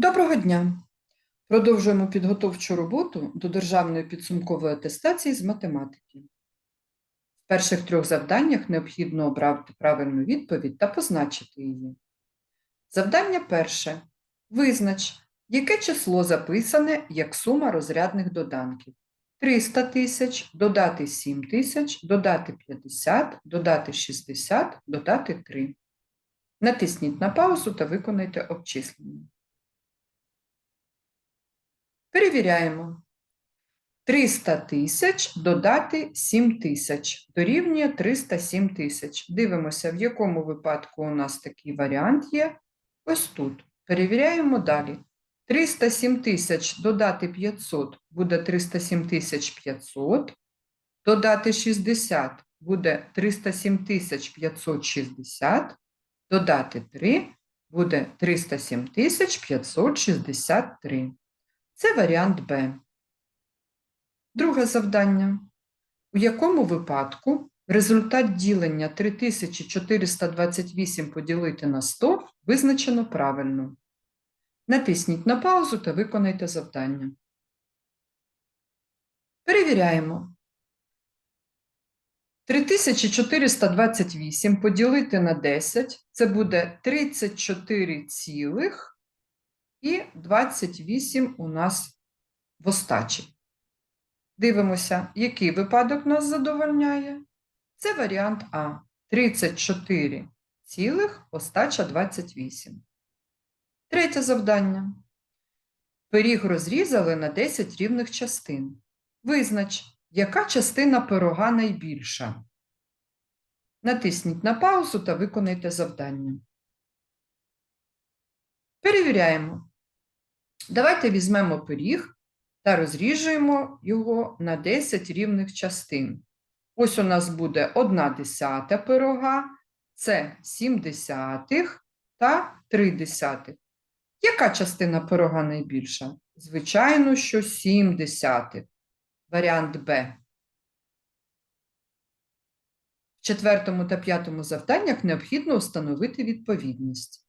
Доброго дня! Продовжуємо підготовчу роботу до державної підсумкової атестації з математики. В перших трьох завданнях необхідно обрати правильну відповідь та позначити її. Завдання перше. Визнач, яке число записане як сума розрядних доданків. 300 тисяч, додати 7 тисяч, додати 50, додати 60, додати 3. Натисніть на паузу та виконайте обчислення. Перевіряємо. 300 тисяч додати 7 тисяч дорівнює 307 тисяч. Дивимося, в якому випадку у нас такий варіант є. Ось тут. Перевіряємо далі. 307 тисяч додати 500 буде 307 тисяч 500. Додати 60 буде 307 тисяч 560. Додати 3 буде 307 тисяч 563. Це варіант Б. Друге завдання. У якому випадку результат ділення 3428 поділити на 100 визначено правильно? Натисніть на паузу та виконайте завдання. Перевіряємо. 3428 поділити на 10 це буде 34 цілих і 28 у нас в остачі. Дивимося, який випадок нас задовольняє. Це варіант А. 34 цілих, остача 28. Третє завдання. Пиріг розрізали на 10 рівних частин. Визнач, яка частина пирога найбільша. Натисніть на паузу та виконайте завдання. Перевіряємо. Давайте візьмемо пиріг та розріжемо його на 10 рівних частин. Ось у нас буде 1 десята пирога, це 7 десятих та 3 десятих. Яка частина пирога найбільша? Звичайно, що 7 десятих. Варіант Б. В четвертому та п'ятому завданнях необхідно встановити відповідність.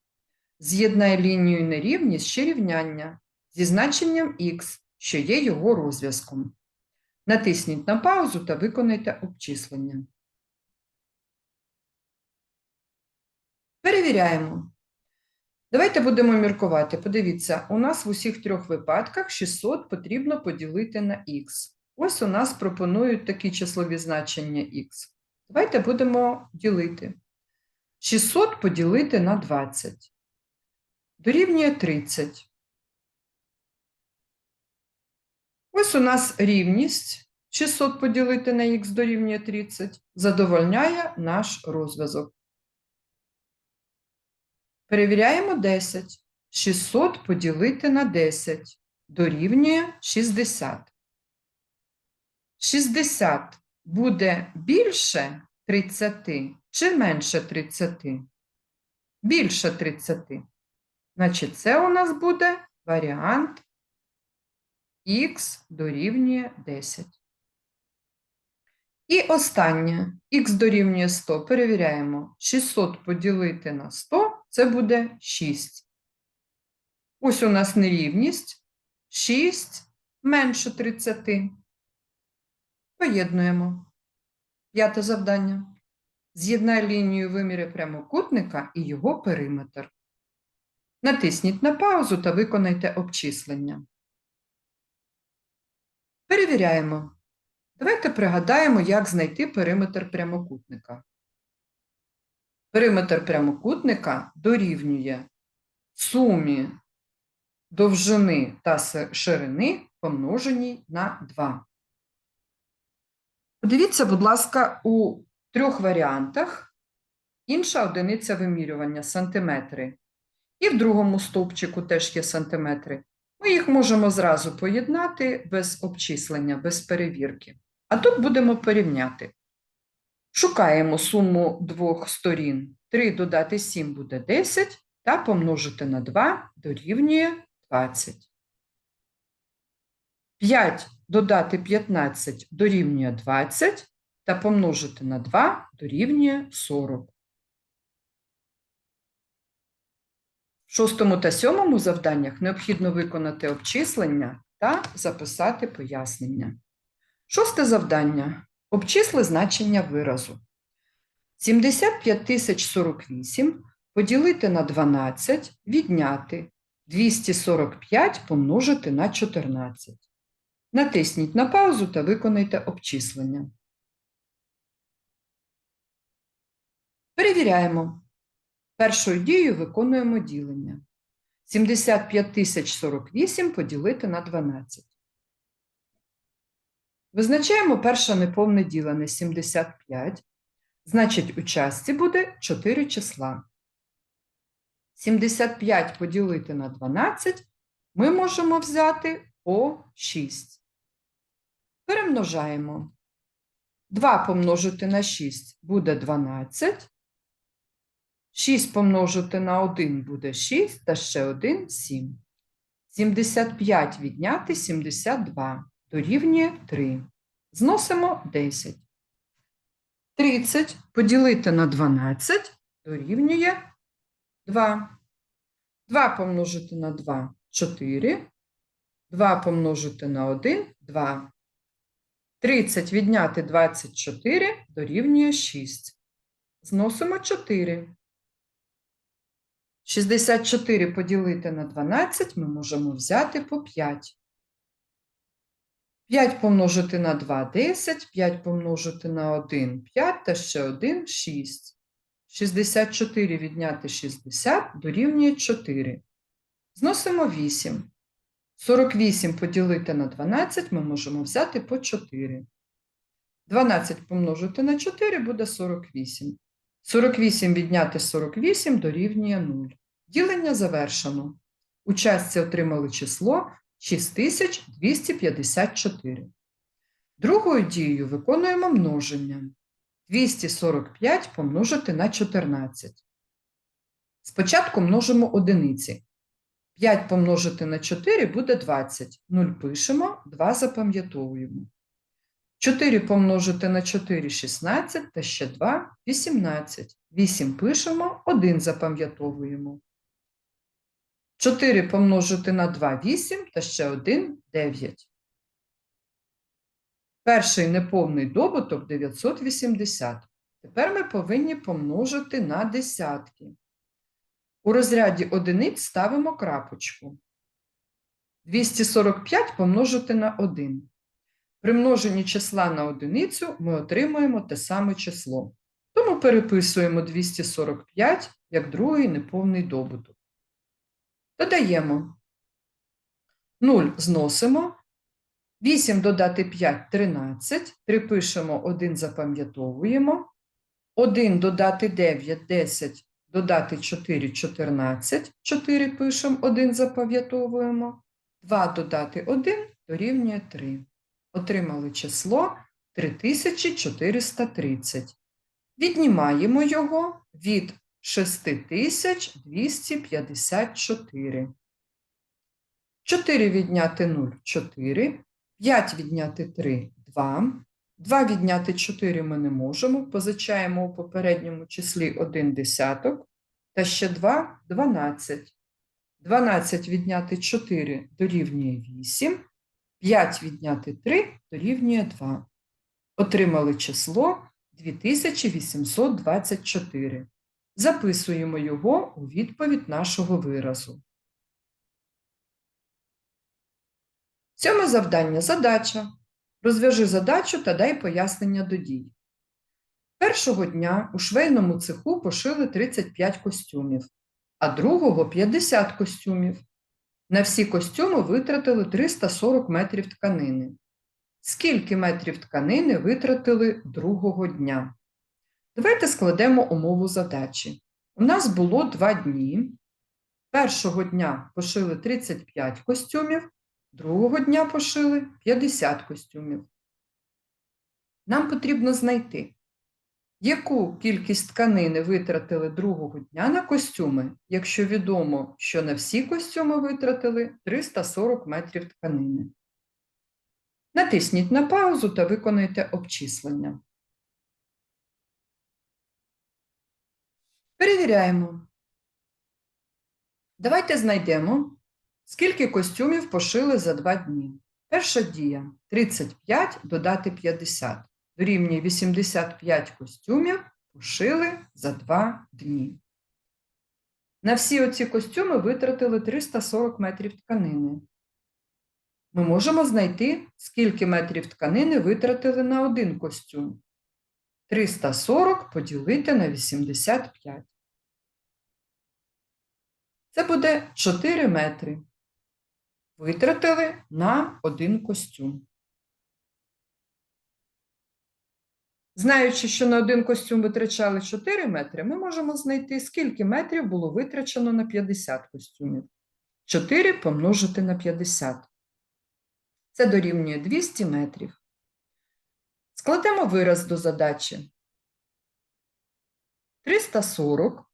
З'єднай лінію нерівність ще рівняння зі значенням х, що є його розв'язком. Натисніть на паузу та виконайте обчислення. Перевіряємо. Давайте будемо міркувати. Подивіться, у нас в усіх трьох випадках 600 потрібно поділити на х. Ось у нас пропонують такі числові значення х. Давайте будемо ділити. 600 поділити на 20. Дорівнює 30. Ось у нас рівність 600 поділити на х дорівнює 30 задовольняє наш розв'язок. Перевіряємо 10. 600 поділити на 10 дорівнює 60. 60 буде більше 30 чи менше 30? Більше 30. Значить, це у нас буде варіант х дорівнює 10. І останнє х дорівнює 100. Перевіряємо. 600 поділити на 100 це буде 6. Ось у нас нерівність. 6 менше 30. Поєднуємо. П'яте завдання. З'єднай лінію виміри прямокутника і його периметр. Натисніть на паузу та виконайте обчислення. Перевіряємо. Давайте пригадаємо, як знайти периметр прямокутника. Периметр прямокутника дорівнює сумі довжини та ширини помноженій на 2. Подивіться, будь ласка, у трьох варіантах інша одиниця вимірювання сантиметри. І в другому стовпчику теж є сантиметри. Ми їх можемо зразу поєднати без обчислення, без перевірки. А тут будемо порівняти. Шукаємо суму двох сторін. 3 додати 7 буде 10, та помножити на 2 дорівнює 20. 5 додати 15 дорівнює 20, та помножити на 2 дорівнює 40. Шостому та сьомому завданнях необхідно виконати обчислення та записати пояснення. Шосте завдання. Обчисли значення виразу. 75 тисяч 48 поділити на 12, відняти 245 помножити на 14. Натисніть на паузу та виконайте обчислення. Перевіряємо. Першою дією виконуємо ділення. 75 тисяч 48 поділити на 12. Визначаємо перше неповне ділене 75. Значить, у частці буде 4 числа. 75 поділити на 12 ми можемо взяти по 6. Перемножаємо. 2 помножити на 6 буде 12. 6 помножити на 1 буде 6, та ще 1 – 7. 75 відняти 72 дорівнює 3. Зносимо 10. 30 поділити на 12 дорівнює 2. 2 помножити на 2 – 4. 2 помножити на 1 – 2. 30 відняти 24 дорівнює 6. Зносимо 4. 64 поділити на 12 ми можемо взяти по 5. 5 помножити на 2 – 10, 5 помножити на 1 – 5 та ще 1 – 6. 64 відняти 60 дорівнює 4. Зносимо 8. 48 поділити на 12 ми можемо взяти по 4. 12 помножити на 4 буде 48. 48 відняти 48 дорівнює 0. Ділення завершено. У частці отримали число 6254. Другою дією виконуємо множення. 245 помножити на 14. Спочатку множимо одиниці. 5 помножити на 4 буде 20. 0 пишемо, 2 запам'ятовуємо. 4 помножити на 4 – 16, та ще 2 – 18. 8 пишемо, 1 запам'ятовуємо. 4 помножити на 2 – 8, та ще 1 – 9. Перший неповний добуток 980. Тепер ми повинні помножити на десятки. У розряді одиниць ставимо крапочку. 245 помножити на 1. При множенні числа на одиницю ми отримуємо те саме число. Тому переписуємо 245 як другий неповний добуток. Додаємо 0 зносимо. 8 додати 5 – 13. 3 пишемо, 1 запам'ятовуємо. 1 додати 9 – 10, додати 4 – 14. 4 пишемо, 1 запам'ятовуємо. 2 додати 1 дорівнює 3. Отримали число 3430. Віднімаємо його від 6254. 4 відняти 0 – 4. 5 відняти 3 – 2. 2 відняти 4 ми не можемо. Позичаємо у попередньому числі 1 десяток. Та ще 2 – 12. 12 відняти 4 дорівнює 8. 5 відняти 3 дорівнює 2. Отримали число 2824. Записуємо його у відповідь нашого виразу. Сьоме завдання – задача. Розв'яжи задачу та дай пояснення до дій. Першого дня у швейному цеху пошили 35 костюмів, а другого – 50 костюмів. На всі костюми витратили 340 метрів тканини. Скільки метрів тканини витратили другого дня? Давайте складемо умову задачі. У нас було два дні. Першого дня пошили 35 костюмів, другого дня пошили 50 костюмів. Нам потрібно знайти, яку кількість тканини витратили другого дня на костюми, якщо відомо, що на всі костюми витратили 340 метрів тканини. Натисніть на паузу та виконайте обчислення. Перевіряємо. Давайте знайдемо, скільки костюмів пошили за два дні. Перша дія 35 додати 50. Дорівнює 85 костюмів пошили за два дні. На всі оці костюми витратили 340 метрів тканини. Ми можемо знайти, скільки метрів тканини витратили на один костюм. 340 поділити на 85. Це буде 4 метри. Витратили на один костюм. Знаючи, що на один костюм витрачали 4 метри, ми можемо знайти, скільки метрів було витрачено на 50 костюмів. 4 помножити на 50. Це дорівнює 200 метрів. Складемо вираз до задачі. 340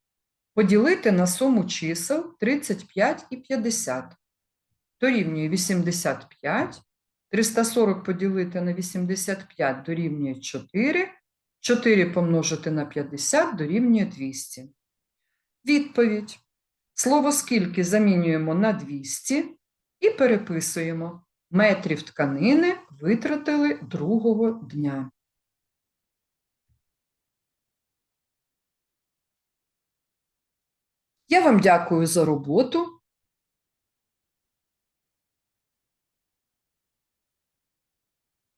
поділити на суму чисел 35 і 50. Дорівнює 85. 340 поділити на 85 дорівнює 4. 4 помножити на 50 дорівнює 200. Відповідь. Слово скільки замінюємо на 200 і переписуємо. Метрів тканини витратили другого дня. Я вам дякую за роботу.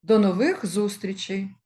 До нових зустрічей!